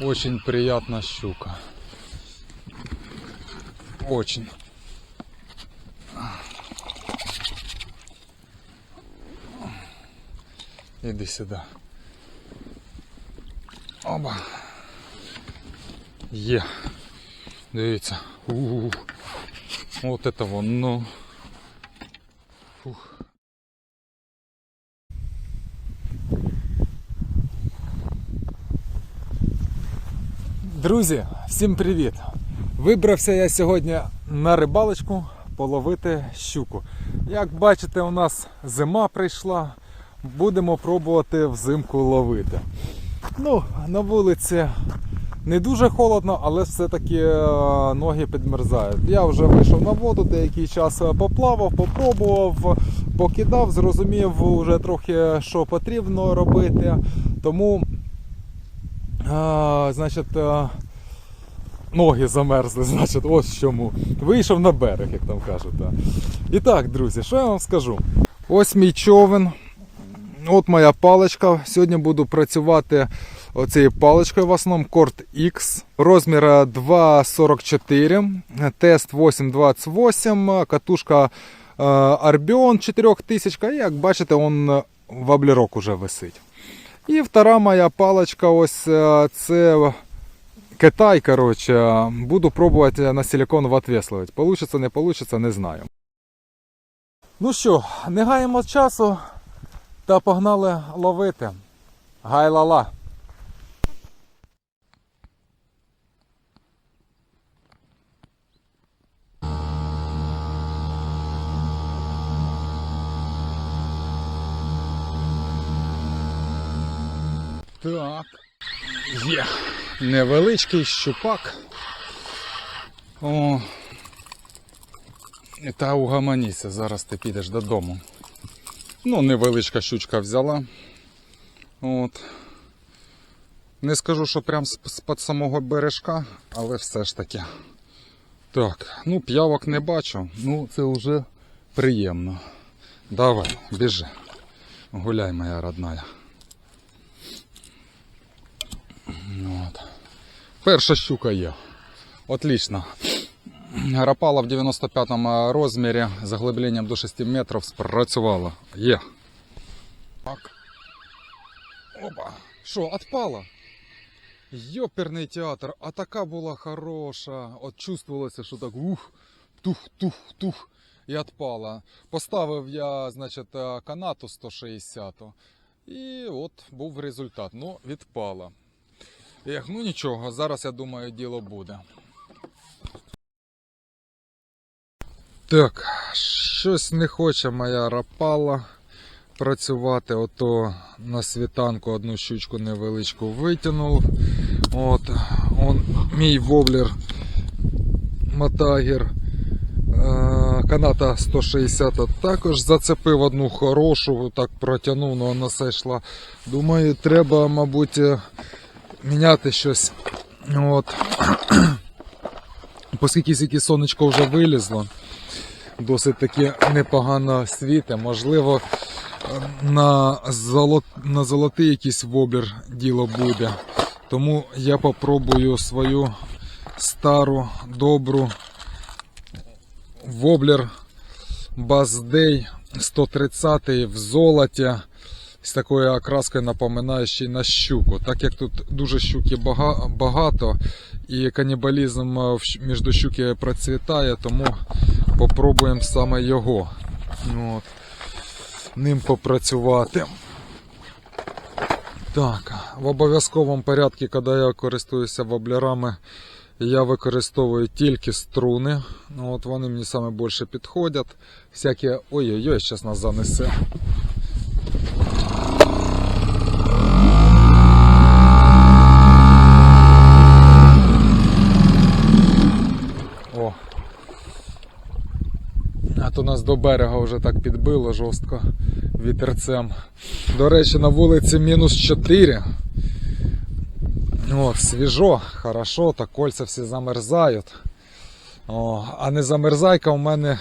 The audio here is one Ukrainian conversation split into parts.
Очень приятна щука. Очень. Іди сюди. Оба. Є. Дивіться. У-у-у. От это воно. Фух. Друзі, всім привіт! Вибрався я сьогодні на рибалочку половити щуку. Як бачите, у нас зима прийшла. Будемо пробувати взимку ловити. Ну, на вулиці не дуже холодно, але все-таки е, ноги підмерзають. Я вже вийшов на воду, деякий час поплавав, попробував, покидав, зрозумів вже трохи, що потрібно робити. Тому, е, значить, е, ноги замерзли, значить, ось чому. Вийшов на берег, як там кажуть. да. І так, друзі, що я вам скажу? Ось мій човен. От моя паличка. Сьогодні буду працювати оцією паличкою в основному Корт X. Розмір 2,44, тест 8,28, катушка е, Arbion 4000. І як бачите, он воблерок уже висить. І втора моя паличка, ось е, це Китай, коротше, буду пробувати на силикон в. Получиться, не получиться, не знаю. Ну що, не гаємо часу та погнали ловити. Гай-ла-ла. Невеличкий щупак. О. Та угаманіся, зараз ти підеш додому. Ну, невеличка щучка взяла. От. Не скажу, що прям з-під самого бережка, але все ж таки. Так, ну п'явок не бачу, ну це вже приємно. Давай, біжи. Гуляй, моя родная. От. Перша щука є. Отлично. Рапала в 95 розмірі з заглибленням до 6 метрів спрацювала. Є. Так. Опа. Що, отпала? Йоперний театр, а така була хороша. От чувствувалося, що так ух, тух, тух, тух. І отпала. Поставив я, значить, канату 160 і от був результат. Ну, відпала. Ех, ну нічого, зараз я думаю, діло буде. Так, щось не хоче моя рапала працювати. Ото на світанку одну щучку невеличку витягнув. От, он мій воблер Матагер. Е, Каната 160 також зацепив одну хорошу, так протягнув, але вона все йшла. Думаю, треба, мабуть, е, міняти щось. От. Оскільки скільки сонечко вже вилізло, досить таки непогано світе. Можливо, на, золот, на золотий якийсь воблер діло буде. Тому я попробую свою стару, добру воблер Баздей 130 в золоті з такою окраскою напоминаючи на щуку. Так як тут дуже щуки багато і канібалізм е, між щуки процвітає, тому попробуємо саме його. От. Ним попрацювати. Так, в обов'язковому порядку, коли я користуюся воблерами, я використовую тільки струни. Ну, От вони мені саме більше підходять. Всякі. Ой-ой-ой, зараз нас занесе. А то нас до берега вже так підбило жорстко вітерцем. До речі, на вулиці мінус 4. О, свіжо, хорошо, так кольця всі замерзають. О, а не замерзайка у мене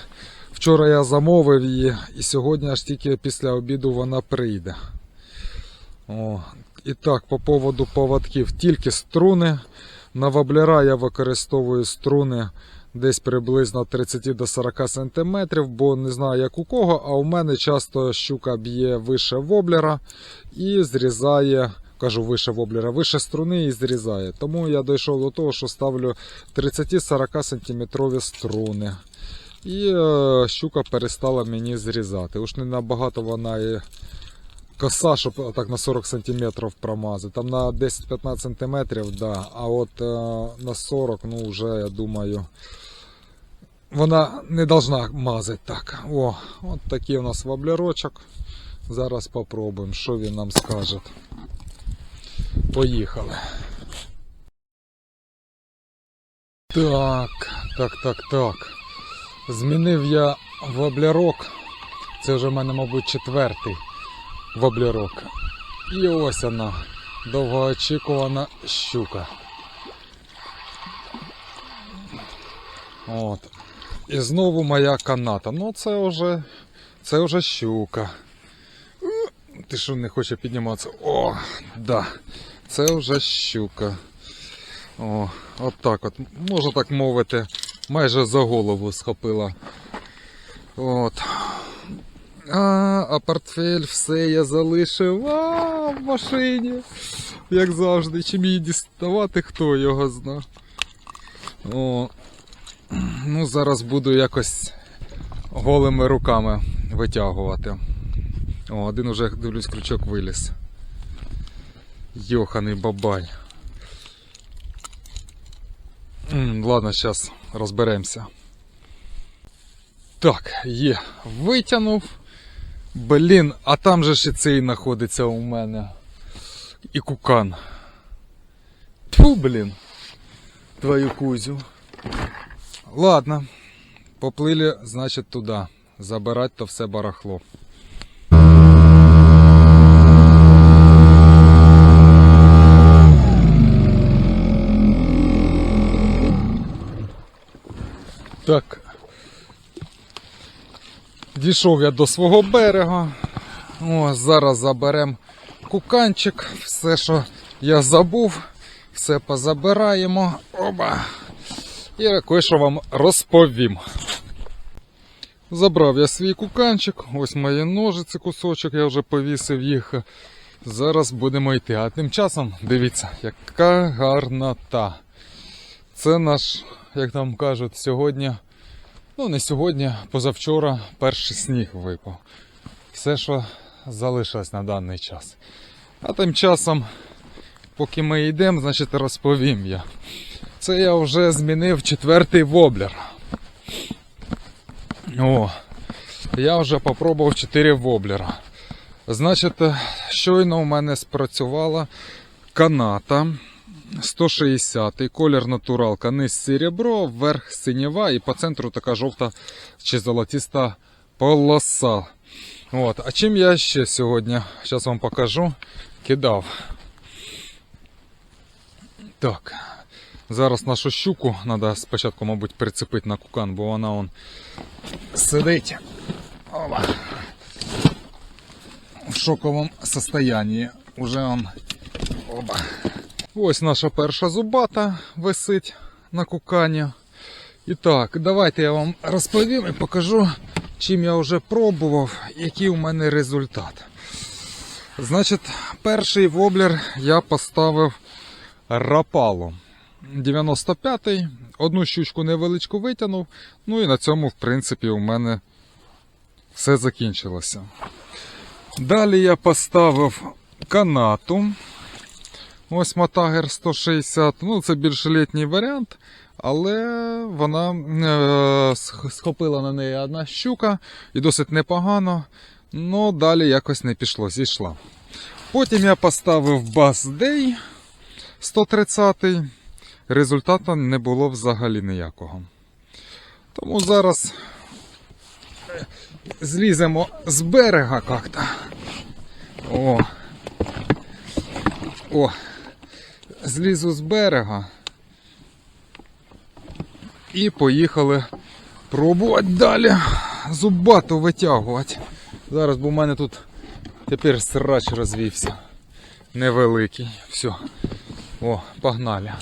вчора я замовив її, і сьогодні аж тільки після обіду вона прийде. О, І так, по поводу поводків, тільки струни. На воблера я використовую струни десь приблизно 30 до 40 см, бо не знаю як у кого, а у мене часто щука б'є вище воблера і зрізає, кажу вище воблера, вище струни і зрізає. Тому я дійшов до того, що ставлю 30-40 см струни. І е, щука перестала мені зрізати. Уж не набагато вона і коса, щоб так на 40 см промазати. Там на 10-15 см, да. а от е, на 40, ну вже я думаю, вона не должна мазати так. О, от такий у нас воблерочок. Зараз попробуємо, що він нам скаже. Поїхали. Так, так, так, так. Змінив я воблерок. Це вже в мене, мабуть, четвертий воблерок. І ось вона, довгоочікувана щука. От. І знову моя каната. Ну це вже, це вже щука. Ти що не хоче підніматися? О, да. Це вже щука. О, от так от. Можна так мовити, майже за голову схопила. От. А, а портфель все я залишив а, в машині. Як завжди. Чим її діставати, хто його зна. О. Ну, зараз буду якось голими руками витягувати. О, один уже дивлюсь, крючок виліз. Йоханий бабай. Ладно, зараз розберемося. Так, є. Витягнув. Блін, а там же і цей знаходиться у мене. І кукан. Тьфу, блін. Твою кузю. Ладно. Поплили, значить, туди. Забирать то все барахло. Так. Дійшов я до свого берега. О, зараз заберемо куканчик. Все, що я забув, все позабираємо. Оба. І кое-що вам розповім. Забрав я свій куканчик, ось мої ножиці, кусочок, я вже повісив їх. Зараз будемо йти. А тим часом, дивіться, яка гарнота. Це наш, як там кажуть, сьогодні, ну не сьогодні, позавчора перший сніг випав. Все, що залишилось на даний час. А тим часом, поки ми йдемо, значить розповім я. Це я вже змінив четвертий воблер. О, я вже попробував 4 воблера. Значить, е, щойно у мене спрацювала каната 160 колір натуралка, низ серебро, верх синєва і по центру така жовта чи золотиста полоса. От. А чим я ще сьогодні, зараз вам покажу, кидав. Так. Зараз нашу щуку треба спочатку, мабуть, прицепити на кукан, бо вона он сидить. Оба. В шоковому состоянні. Уже он. Оба. Ось наша перша зубата висить на кукані. І так, давайте я вам розповім і покажу, чим я вже пробував, який у мене результат. Значить, перший воблер я поставив рапалу. 95-й, одну щучку невеличку витягнув, ну і на цьому, в принципі, у мене все закінчилося. Далі я поставив канату. Ось Мотагер 160. Ну, це більш літній варіант, але вона е, схопила на неї одна щука і досить непогано. Ну, далі якось не пішло, зійшла. Потім я поставив Bass Day 130 результату не було взагалі ніякого. Тому зараз зліземо з берега як-то. О. О. Злізу з берега. І поїхали пробувати далі зубату витягувати. Зараз, бо в мене тут тепер срач розвівся. невеликий. Все. О, погнали.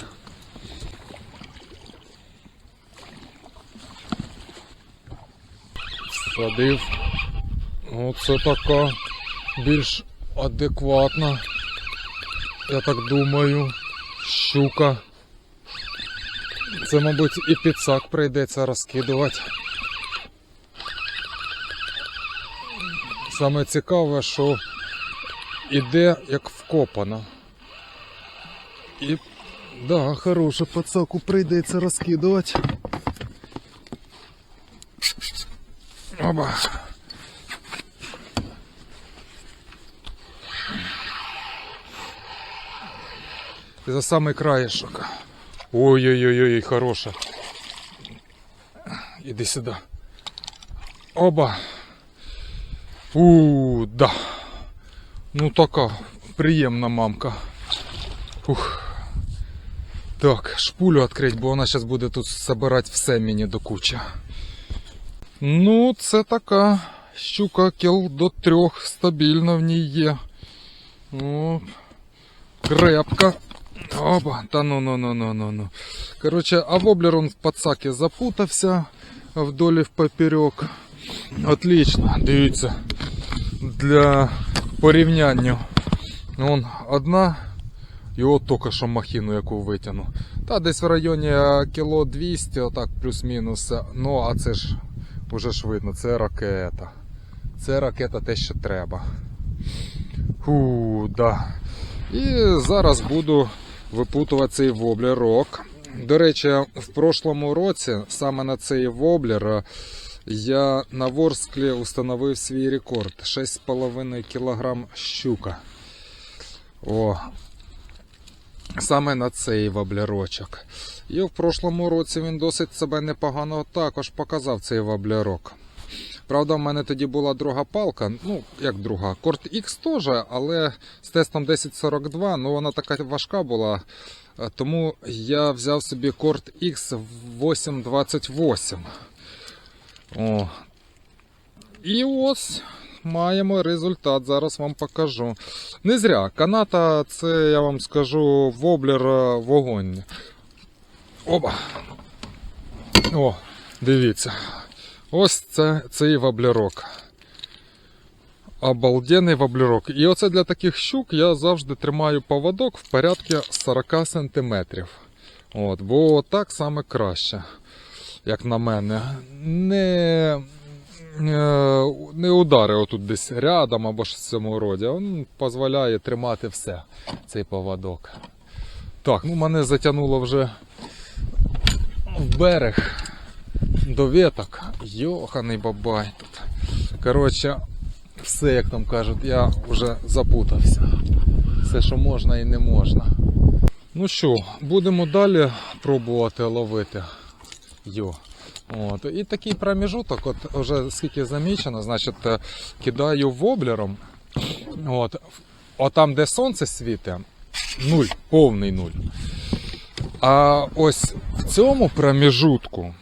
Садив. Оце така більш адекватна. Я так думаю, щука. Це, мабуть, і підсак прийдеться розкидувати. Саме цікаве, що іде як вкопано. І да, хороше пацаку прийдеться розкидувати. Оба. І за самий краєшок. Ой-ой-ой, хороша. Іди сюди. Оба. У, да. Ну така приємна мамка. Ух. Так, шпулю відкрити, бо вона зараз буде тут збирати все мені до куча. Ну, це така щука кіл до трьох стабільно в ній є. О, крепка. Опа, та ну ну ну ну ну ну. Короче, а воблер он в пацаки запутався вдолі в поперек. Отлично, дивіться. Для порівняння. Вон одна. І от тільки що махіну яку витягну. Та десь в районі е, кіло 200, отак плюс-мінус. Ну, а це ж уже ж видно, це ракета. Це ракета те, що треба. Фу, да. І зараз буду випутувати цей воблерок. До речі, в прошлому році саме на цей воблер е, я на Ворсклі установив свій рекорд 6,5 кг щука. О, саме на цей воблерочок. І в прошлому році він досить себе непогано також показав цей воблерок. Правда, в мене тоді була друга палка, ну, як друга, Корт X теж, але з тестом 1042, ну вона така важка була. е, Тому я взяв собі Корт X 828. О. І ось маємо результат. Зараз вам покажу. Не зря. Каната, це я вам скажу, воблер е, вогонь. Оба. О, дивіться. Ось це цей воблерок. Обалденний воблерок. І оце для таких щук я завжди тримаю поводок в порядку 40 см. От, бо так саме краще, як на мене. Не, е, не удари отут десь рядом або ж в цьому роді. Він дозволяє тримати все, цей поводок. Так, ну мене затягнуло вже в берег до веток. Йоханий бабай тут. Коротше, все, як там кажуть, я вже запутався. Все, що можна і не можна. Ну що, будемо далі пробувати ловити. Йо. От. І такий проміжуток, от вже скільки замічено, значить, е, кидаю воблером. От. От там, де сонце світить, нуль, повний нуль. А ось в цьому проміжутку,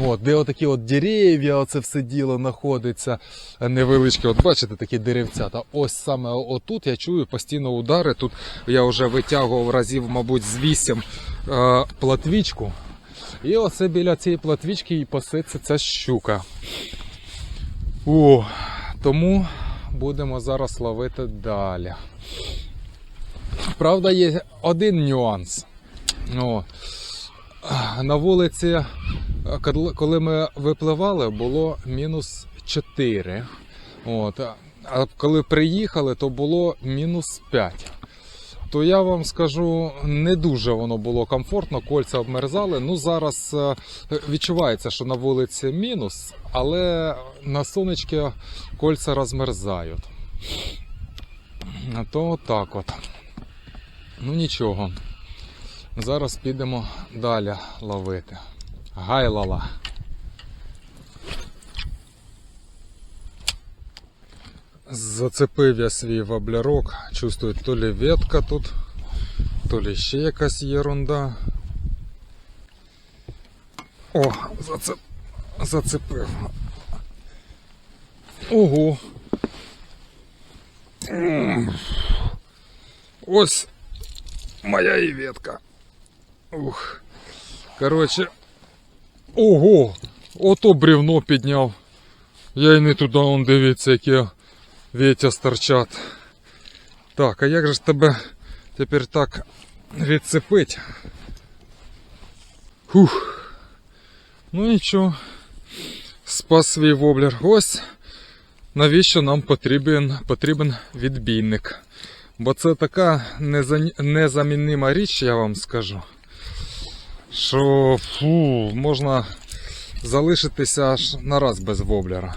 от, де отакі от дерев'я, оце все діло знаходиться невеличке. От бачите такі деревця. Та ось саме отут я чую постійно удари. Тут я вже витягував разів, мабуть, з 8 е, платвічку. І оце біля цієї платвічки і паситься ця щука. О, тому будемо зараз ловити далі. Правда, є один нюанс. О, на вулиці, коли ми випливали, було мінус 4. От. А коли приїхали, то було мінус 5. То я вам скажу, не дуже воно було комфортно, кольця обмерзали. Ну зараз е, відчувається, що на вулиці мінус, але на сонечки кольця розмерзають. То так от. Ну нічого. Зараз підемо далі ловити. Гайлала. Зацепив я свій воблерок. Чувствую, то лі ветка тут, то лі ще якась єрунда. О, зацеп... зацепив. Ого. Ось моя і ветка. Ух. Коротше. Ого! Ото бревно підняв. Я й не туди, он дивіться, які вітя стирчать. Так, а як же ж тебе тепер так відцепить? Фух. Ну нічого. Спас свій воблер. Ось навіщо нам потрібен, потрібен відбійник. Бо це така неза- незаміннима річ, я вам скажу. Що фу, можна залишитися аж нараз без воблера.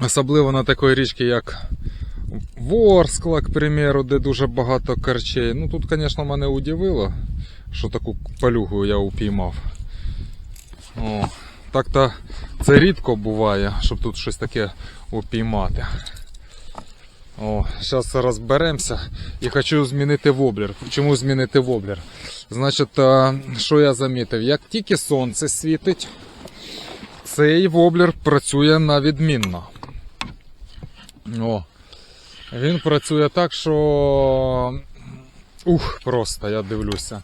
Особливо на такої річці, як Ворскла, к примеру, де дуже багато карчей. Ну тут, звісно, мене удивило, що таку палюгу я упіймав. О, так-то це рідко буває, щоб тут щось таке упіймати. О, зараз розберемося і хочу змінити воблер. Чому змінити воблер? Значить, що я замітив? Як тільки сонце світить, цей воблер працює на відмінно. О, він працює так, що. Ух, просто я дивлюся.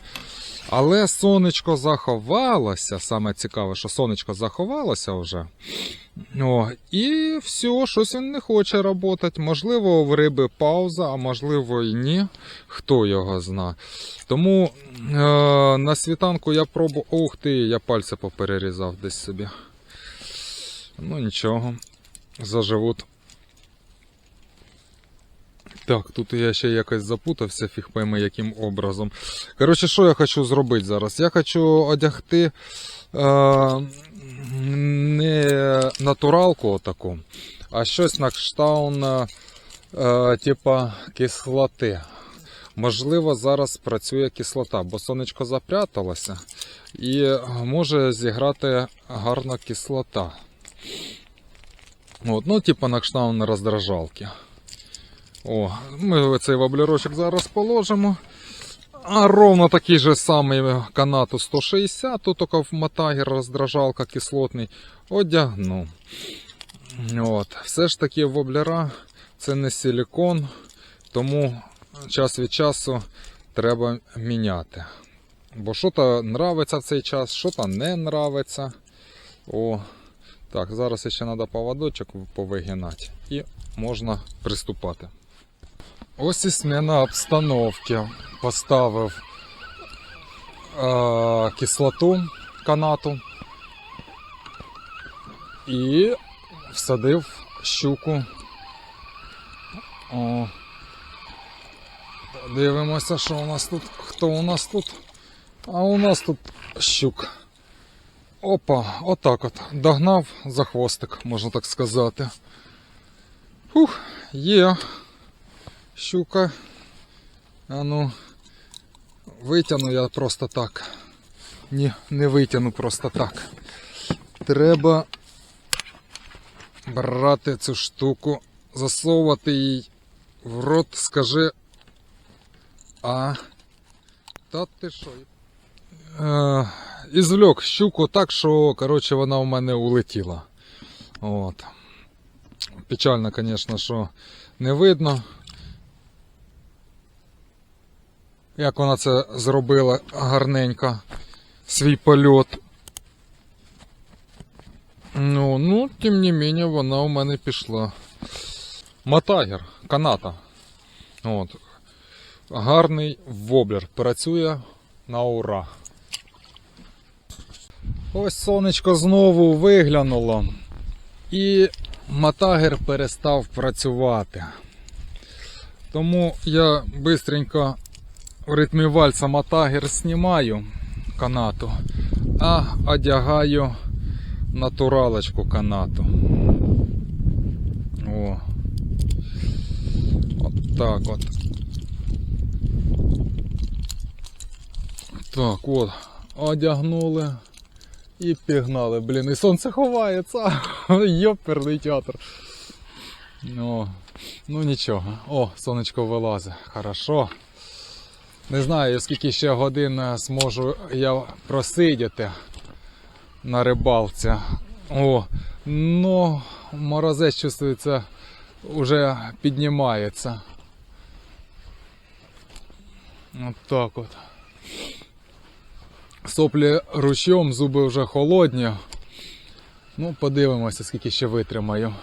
Але сонечко заховалося. Саме цікаве, що сонечко заховалося вже. О, і все, щось він не хоче працювати. Можливо, в риби пауза, а можливо і ні. Хто його зна. Тому е, на світанку я пробував. Ух ти, я пальці поперерізав десь собі. Ну нічого, заживуть. Так, тут я ще якось запутався, фіг пойми яким образом. Коротше, що я хочу зробити зараз? Я хочу одягти е, не натуралку отаку, а щось на кшталт е, типа кислоти. Можливо, зараз працює кислота, бо сонечко запряталося і може зіграти гарна кислота. От, ну, типа на кшталт роздражалки. О, ми цей воблерочок зараз положимо. А ровно такий же самий канату 160, тут тільки в мотагер роздражалка кислотний. Одягну. От. Все ж таки воблера це не силікон, тому час від часу треба міняти. Бо що-то нравиться в цей час, що-то не нравиться. О, так, зараз ще треба поводочок повигинати і можна приступати. Ось і сміна обстановки. Поставив е, кислоту канату і всадив щуку. О. Дивимося, що у нас тут. Хто у нас тут? А у нас тут щук. Опа, отак от. Догнав за хвостик, можна так сказати. Фух, є щука. А ну, витягну я просто так. Ні, не витягну просто так. Треба брати цю штуку, засовувати їй в рот, скажи. А. Та ти що? Е, і щуку так, що коротше, вона у мене улетіла. От. Печально, звісно, що не видно. Як вона це зробила гарненько, свій польот. Ну, ну, тим не менше, вона у мене пішла. Матагер, каната. От. Гарний воблер. Працює на ура. Ось сонечко знову виглянуло. І матагер перестав працювати. Тому я бистренько в ритмі вальса матагер знімаю канату, а одягаю натуралочку канату. О. От так от. Так, от, одягнули і пігнали. Блін, і сонце ховається. Йоперний театр. О, ну нічого. О, сонечко вилазить. Хорошо. Не знаю, скільки ще годин е, зможу я просидіти на рибалці. О, ну, морозець чувствується, вже піднімається. От так от. Соплі ручьом, зуби вже холодні. Ну, подивимося, скільки ще витримаю.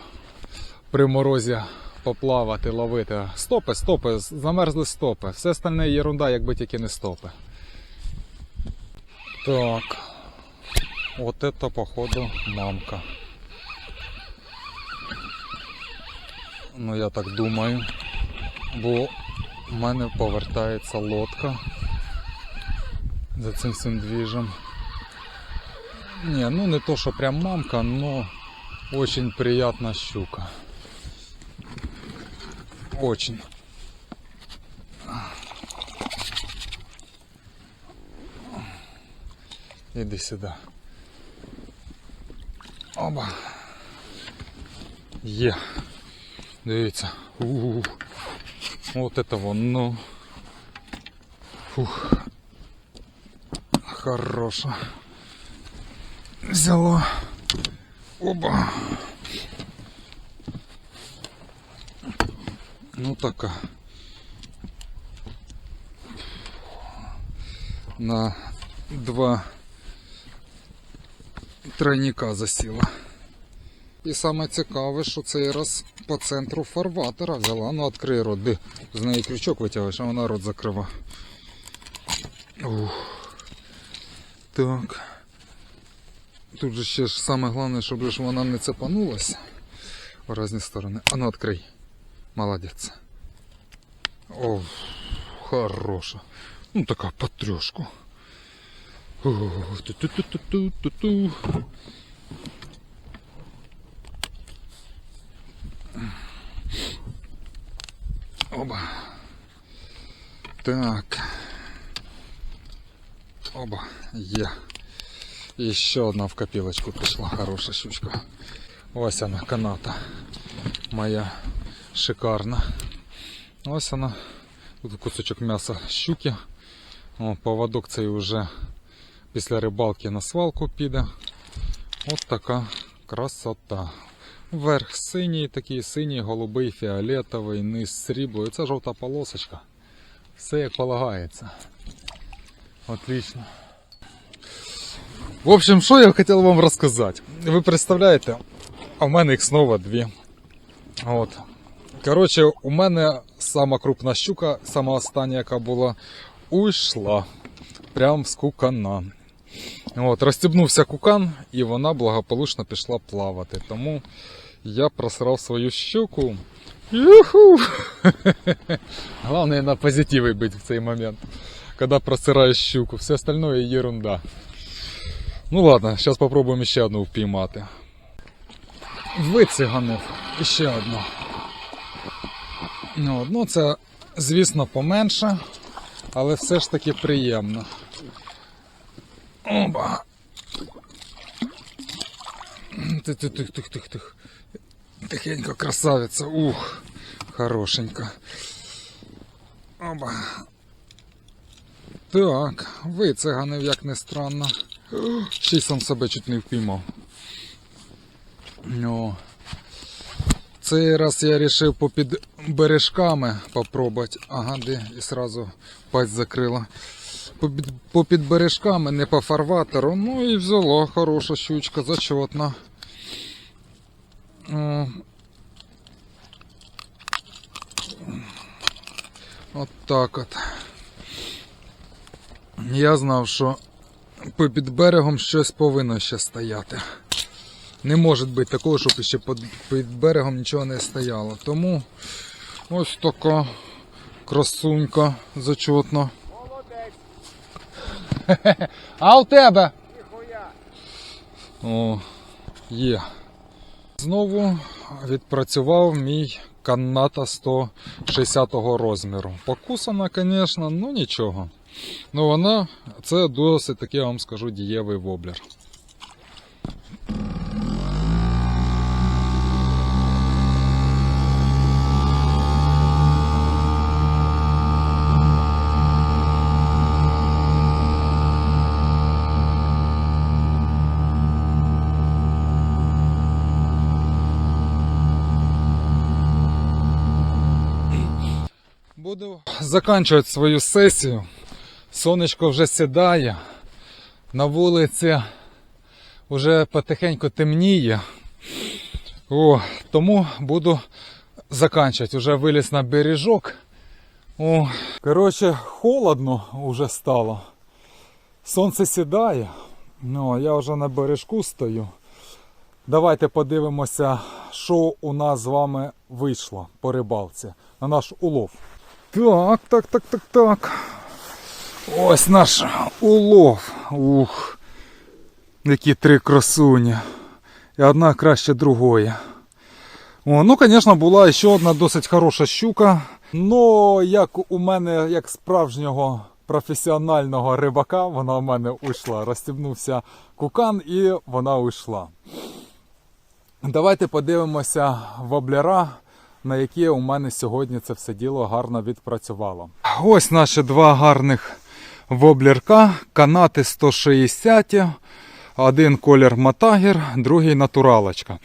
При морозі поплавати, ловити. Стопи, стопи, замерзли стопи. Все остальне ерунда, якби тільки не стопи. Так. Вот это, походу, мамка. Ну, я так думаю. Бо в мене повертається лодка за цим всім двіжем. Не, ну не то, що прям мамка, но очень приятна щука. Очень. Іди сюди. Оба. Є. Дивіться. У-у-у. Вот это воно. Фух. Хорошо. Взяло. Оба. Ну така. На два тройника засіла. І саме цікаве, що цей раз по центру фарватера взяла. Ну, відкрий рот, де з неї крючок витягуєш, а вона рот закрива. Ух. Так. Тут же ще ж саме головне, щоб вона не цепанулася в різні сторони. А ну відкрий. Молодець. О, хороша. Ну така по трьошку. Ух, ту-ту-ту-ту-ту-ту. Оба. Так. Оба. Є. І ще одна в копілочку пішла. Хороша щучка. Ось вона, каната. Моя шикарна. Ось вона. Тут кусочок м'яса щуки. О, поводок цей вже після рибалки на свалку піде. От така красота. Верх синій, такий синій, голубий, фіолетовий, низ срібло. І це жовта полосочка. Все як полагається. Отлично. В общем, що я хотів вам розказати. Ви представляєте, в мене їх знову дві. От. Коротше, у мене сама крупна щука, сама остання, яка була, уйшла. Прям з кукана. От, розстібнувся кукан, і вона благополучно пішла плавати. Тому я просрав свою щуку. Юху! Главное на позитиве быть в цей момент, когда просираешь щуку. Все остальное ерунда. Ну ладно, сейчас попробуем ще одну впіймати. Вициганив ще одну. Ну, ну це, звісно, поменше, але все ж таки приємно. Оба. Тих-тих-тих-тих-тих. Тихенько, красавиця. Ух, хорошенька. Оба. Так, вициганив, як не странно. Ще сам себе чуть не впіймав. Ну. Цей раз я вирішив попід бережками попробувати. Ага, де і сразу пасть закрила. Попід, бережками, не по фарватеру. Ну і взяла хороша щучка, зачетна. От так от. Я знав, що під берегом щось повинно ще стояти. Не може бути такого, щоб ще під берегом нічого не стояло. Тому ось така красунька зачетна. А у тебе? О, є. Знову відпрацював мій каната 160 розміру. Покусана, звісно, ну нічого. Ну вона, це досить таки, я вам скажу, дієвий воблер. Закінчувати свою сесію. Сонечко вже сідає. На вулиці вже потихеньку темніє. О, тому буду закінчувати. Уже виліз на бережок. О, коротше, холодно вже стало. Сонце сідає. Ну, я вже на бережку стою. Давайте подивимося, що у нас з вами вийшло по рибалці на наш улов. Так, так, так, так, так. Ось наш улов. Ух. Які три красуні. І одна краще другої. О, ну, звісно, була ще одна досить хороша щука. Ну, як у мене, як справжнього професіонального рибака, вона у мене уйшла. Розстібнувся кукан і вона уйшла. Давайте подивимося воблера, на які у мене сьогодні це все діло гарно відпрацювало. Ось наші два гарних воблерка, канати 160, один колір матагер, другий натуралочка.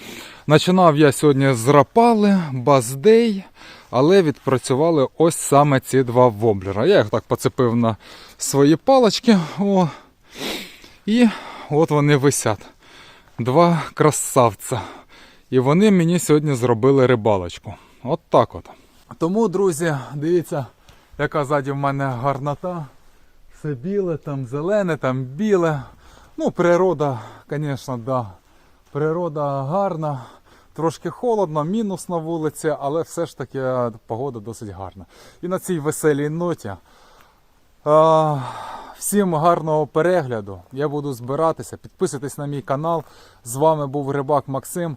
Починав я сьогодні з рапали, баздей, але відпрацювали ось саме ці два воблера. Я їх так поцепив на свої палочки. О, і от вони висять. Два красавця. І вони мені сьогодні зробили рибалочку. От так от. Тому, друзі, дивіться, яка ззаді в мене гарнота. Все біле, там зелене, там біле. Ну, природа, звісно, да. Природа гарна. Трошки холодно, мінус на вулиці, але все ж таки погода досить гарна. І на цій веселій ноті. А, всім гарного перегляду. Я буду збиратися. Підписуйтесь на мій канал. З вами був Рибак Максим.